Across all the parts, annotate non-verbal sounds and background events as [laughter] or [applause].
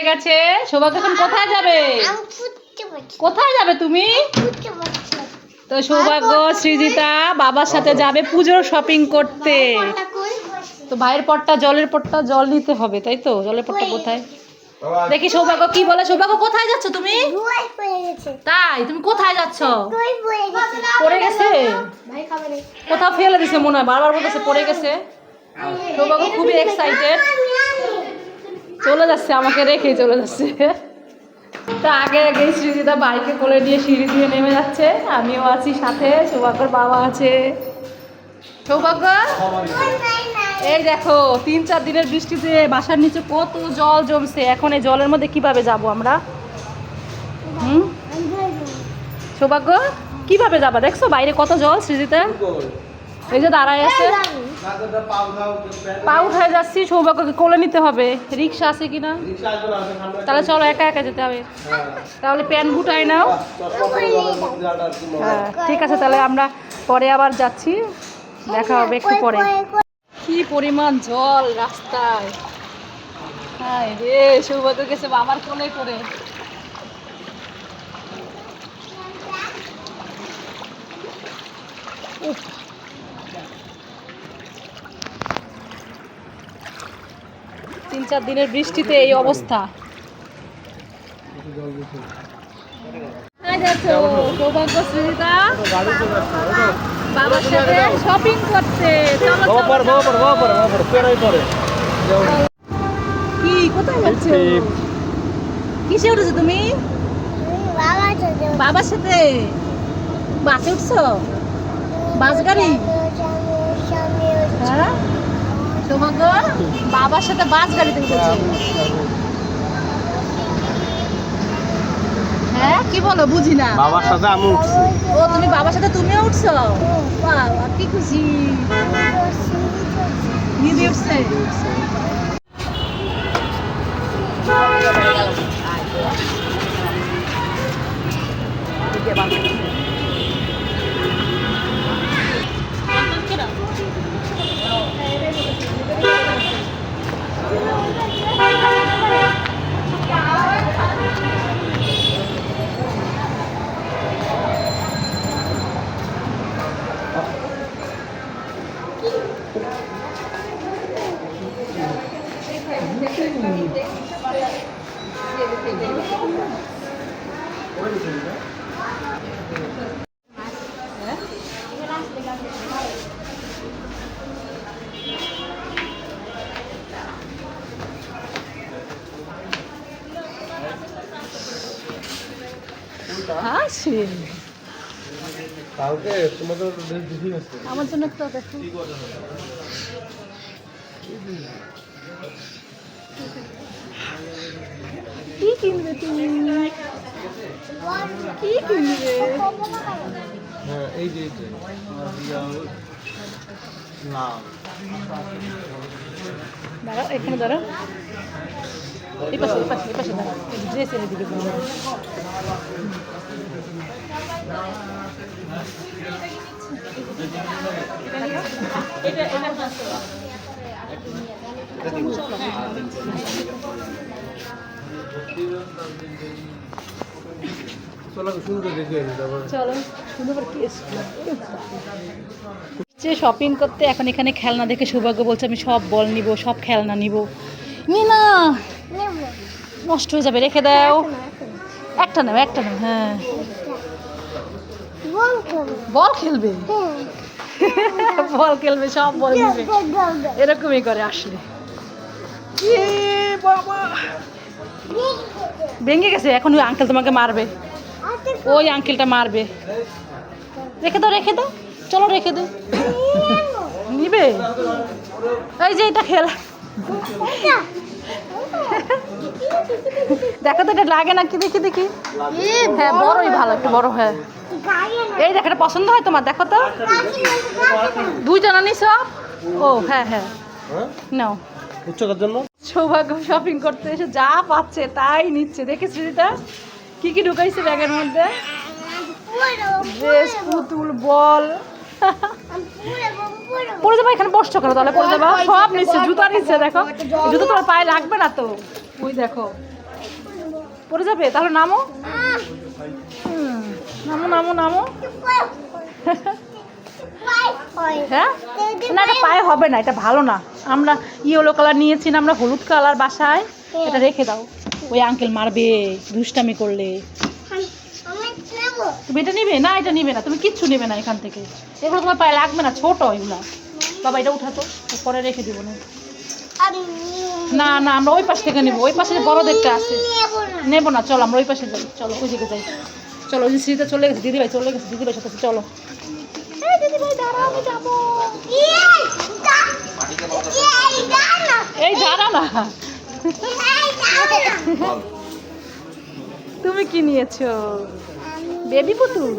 হয়ে গেছে। সৌভাগ্য এখন কোথায় যাবে? কোথায় যাবে তুমি? তো সৌভাগ্য সৃজিতা বাবার সাথে যাবে পুজোর শপিং করতে। তো ভাইয়ের পটটা জলের পটটা জল নিতে হবে তাই তো? জলের পটটা কোথায়? দেখি সৌভাগ্য কি বলে? সৌভাগ্য কোথায় যাচ্ছ তুমি? দুয়াই পড়ে গেছে। তাই তুমি কোথায় যাচ্ছ? পড়ে গেছে? পড়ে গেছে? ভাই খাবে না। কোথাও ফেলে দিছে মনে হয় বারবার বলতেছে পড়ে গেছে। সৌভাগ্য খুবই এক্সাইটেড চলে যাচ্ছে, আমাকে রেখেই চলে যাচ্ছে। তা আগে আগে সৃজিতা বাইকে কোলে নিয়ে সিঁড়ি দিয়ে নেমে যাচ্ছে। আমিও আছি সাথে, সৌভাগ্যর বাবা আছে। সৌভাগ্য? এই দেখো, তিন চার দিনের বৃষ্টিতে বাসার নিচে কত জল জমছে। এখন এই জলের মধ্যে কীভাবে যাব আমরা? হুম? সৌভাগ্য? কীভাবে যাবা? দেখছ বাইরে কত জল সৃজিতা এই যে দাঁড়ায় আছে। পা উঠায় যাচ্ছি সৌভাগ্যকে কোলে নিতে হবে। রিক্সা আছে কিনা? তাহলে চলো একা একা যেতে হবে। তাহলে প্যান্ট গুটাই নাও। হ্যাঁ ঠিক আছে তাহলে আমরা পরে আবার যাচ্ছি। দেখা হবে একটু পরে। কি পরিমাণ জল রাস্তায়। হ্যাঁ রে সৌভাগ্য গেছে বাবার কোলে করে উফ। তিন চার দিনের বৃষ্টিতে এই অবস্থা। বাবার সাথে শপিং করতে। কি কোথায় যাচ্ছ? কিসে উঠেছো তুমি? বাবার সাথে বাসে উঠছো? বাস গাড়ি? হ্যাঁ? সৌভাগ্য বাবার সাথে বাস গাড়িতে উঠেছে হ্যাঁ কি বলো বুঝি না। বাবার সাথে আমি উঠছি। ও তুমি বাবার সাথে তুমিও উঠছো? বাবা কি খুশি। নিদি উঠছে। হাসি কালকে তোমাদের ড্রেস দেখি আছে আমার জন্য একটা দেখো। কি কিনবে তুমি? কি কিনবে? হ্যাঁ এই যে এই যে। না দাঁড়াও এখানে দাঁড়াও। এই পাশে এই পাশে এই পাশে দাঁড়াও। ড্রেসের দিকে দাঁড়াও। এটা এটা চলো। দেখি সুন্দর যে শপিং করতে এখন এখানে খেলনা দেখে সৌভাগ্য বলছে আমি সব বল নিব সব খেলনা নিব। না নষ্ট হয়ে যাবে রেখে দাও। একটা নাও একটা নাও হ্যাঁ। বল খেলবে। বল খেলবে? সব বল নিবে এরকমই করে আসলে। বাবা। ভেঙে গেছে এখন ওই আঙ্কেল তোমাকে মারবে। ওই আঙ্কেলটা মারবে। রেখে দাও রেখে দাও। চলো রেখে দাও। নিবে? এই যে এটা খেলা। দেখো তো এটা লাগে না কি দেখি দেখি। হ্যাঁ বড়ই ভালো একটু বড় হ্যাঁ। এই দেখো এটা পছন্দ হয় তোমার? দেখো তো। দুইজনা নিছ? ও হ্যাঁ হ্যাঁ। নাও। উচ্চকার জন্য? সৌভাগ্য শপিং করতে এসে যা পাচ্ছে তাই নিচ্ছে। দেখেছি দিদা কি কি ঢুকাইছে ব্যাগের মধ্যে? ড্রেস পুতুল বল। পরে যাবা এখানে বসছো কেন? তাহলে পরে যাবা। সব নিচ্ছে জুতা নিচ্ছে দেখো। জুতো তোমার পায়ে লাগবে না তো? ওই দেখো। পড়ে যাবে? তাহলে নামো। নামো নামো নামো। হ্যাঁ? না এটা পায়ে হবে না এটা ভালো না। আমরা ইয়েলো কালার নিয়েছি না আমরা হলুদ কালার বাসায়। এটা রেখে দাও। ওই আঙ্কেল মারবে দুষ্টামি করলে। তুমি এটা নিবে? না এটা নিবে না। তুমি কিচ্ছু নেবে না এখান থেকে। এগুলো তোমার পায়ে লাগবে না ছোট এগুলো। বাবা এটা উঠাতো পরে রেখে দিব না। না না আমরা ওই পাশ থেকে নেব। ওই পাশে বড়দেরটা আছে। নেব না চলো আমরা ওই পাশে যাই। চলো ওই দিকে যাই। চলো ওই সিঁড়িতে চলে গেছে। দিদিভাই চলে গেছে দিদিভাই সাথে চলো। এই দাঁড়া না। তুমি কি নিয়েছো? বেবি পুতুল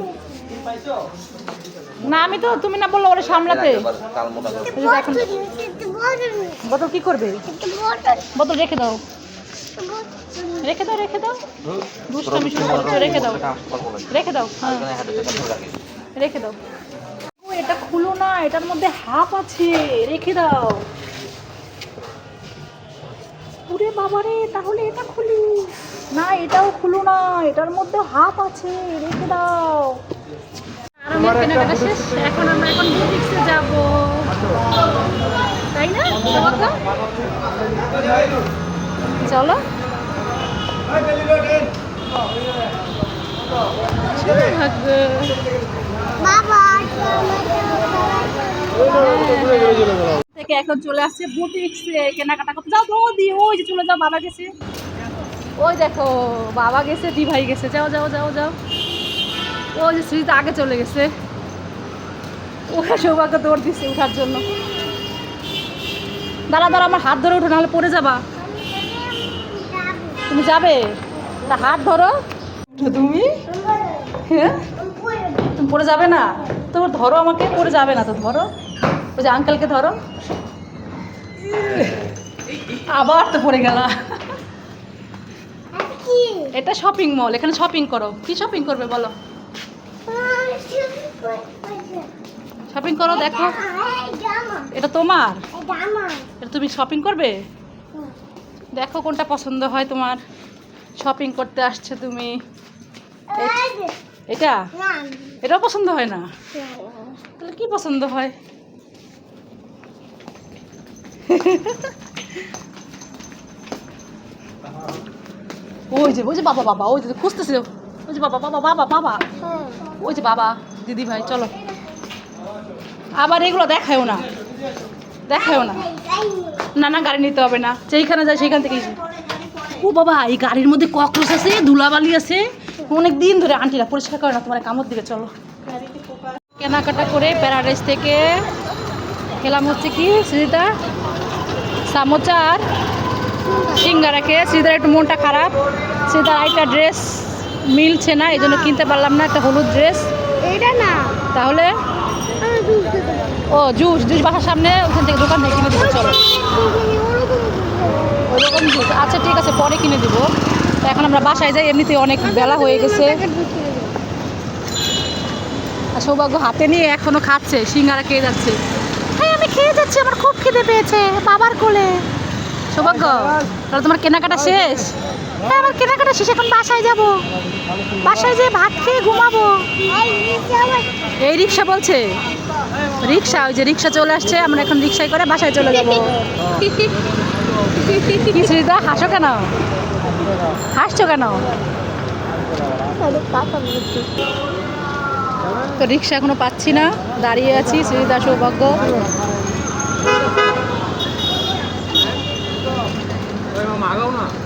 না আমি তো তুমি না বলল ওরা সামলাতে। বোতল কি করবে? বোতল রেখে দাও। রেখে দাও রেখে দাও। দুষ্টামি শুরু করছ রেখে দাও। রেখে দাও হ্যাঁ। রেখে দাও। এটা খুলো না এটার মধ্যে হাফ আছে রেখে দাও। ওরে বাবারে তাহলে এটা খুলি। না এটাও খুলো না এটার মধ্যে হাফ আছে রেখে দাও। আর কেনাকাটা শেষ এখন আমরা এখন বুটিক্সে যাব। তাই না? চলো। থেকে এখন চলে আসছে বুটিক্সে কেনাকাটা করতে। যাও বৌদি ওই যে চলে যাও বাবা গেছে। ওই দেখো, বাবা গেছে দি ভাই গেছে। যাও যাও যাও যাও। ওই যে শ্রীতে আগে চলে গেছে। ওরা সৌভাগ্য দৌড় দিচ্ছে ওঠার জন্য। দাঁড়া দাঁড়া, আমার হাত ধরে উঠো নাহলে পড়ে যাবা। তুমি যাবে? তা হাত ধরো। তুমি? হ্যাঁ? তুমি পড়ে যাবে না? তো ধরো আমাকে, পড়ে যাবে না তো, ধরো। ওই যে আঙ্কেলকে ধরো। আবার তো পড়ে গেল। এটা শপিং মল এখানে শপিং করো। কি শপিং করবে বলো? শপিং করো দেখো। এটা তোমার? এটা তুমি শপিং করবে? দেখো কোনটা পছন্দ হয় তোমার। শপিং করতে আসছে তুমি। এটা? এটাও পছন্দ হয় না? তাহলে কি পছন্দ হয়? [laughs] ওই যে, ওই বাবা বাবা, ওই যে খুঁজতেছে। ওই যে বাবা বাবা বাবা বাবা। ওই যে বাবা, দিদি ভাই, চলো। আবার এগুলো দেখায়ও না। দেখায়ও না। না না, গাড়ি নিতে হবে না। যেইখানে যায় সেইখান থেকেই ও বাবা, এই গাড়ির মধ্যে ককরোচ আছে, ধুলাবালি আছে। অনেক দিন ধরে আন্টিরা পরিষ্কার করে না, তোমার কামড় দিকে চলো। কেনাকাটা করে প্যারাডাইস থেকে খেলাম হচ্ছে কি শ্রীতা সামোচার সিঙ্গারা খেয়ে শ্রীদার একটু মনটা খারাপ। শ্রীদার আরেকটা ড্রেস মিলছে না এই জন্য কিনতে পারলাম না একটা হলুদ ড্রেস এটা না। তাহলে? ও জুস জুস বাসার সামনে ওখান থেকে দোকান থেকে কিনে দিবো চলো। ওইরকম জুস আচ্ছা ঠিক আছে পরে কিনে দিব। তো এখন আমরা বাসায় যাই এমনিতে অনেক বেলা হয়ে গেছে। আর সৌভাগ্য হাতে নিয়ে এখনও খাচ্ছে সিঙ্গারা খেয়ে যাচ্ছে। হ্যাঁ আমি খেয়ে যাচ্ছি আমার খুব খিদে পেয়েছে বাবার কোলে। সৌভাগ্য, তাহলে তোমার কেনাকাটা শেষ? হ্যাঁ আমার কেনাকাটা শেষ, এখন বাসায় যাব। বাসায় যেয়ে ভাত খেয়ে ঘুমাবো। এই রিক্সা বলছে। রিক্সা, ওই যে রিক্সা চলে আসছে, আমরা এখন রিক্সায় করে বাসায় চলে যাব। কি সুবিধা হাসো কেন? হাসছো কেন? তো রিক্সা এখনও পাচ্ছি না, দাঁড়িয়ে আছি সুবিধা সৌভাগ্য। Mệt?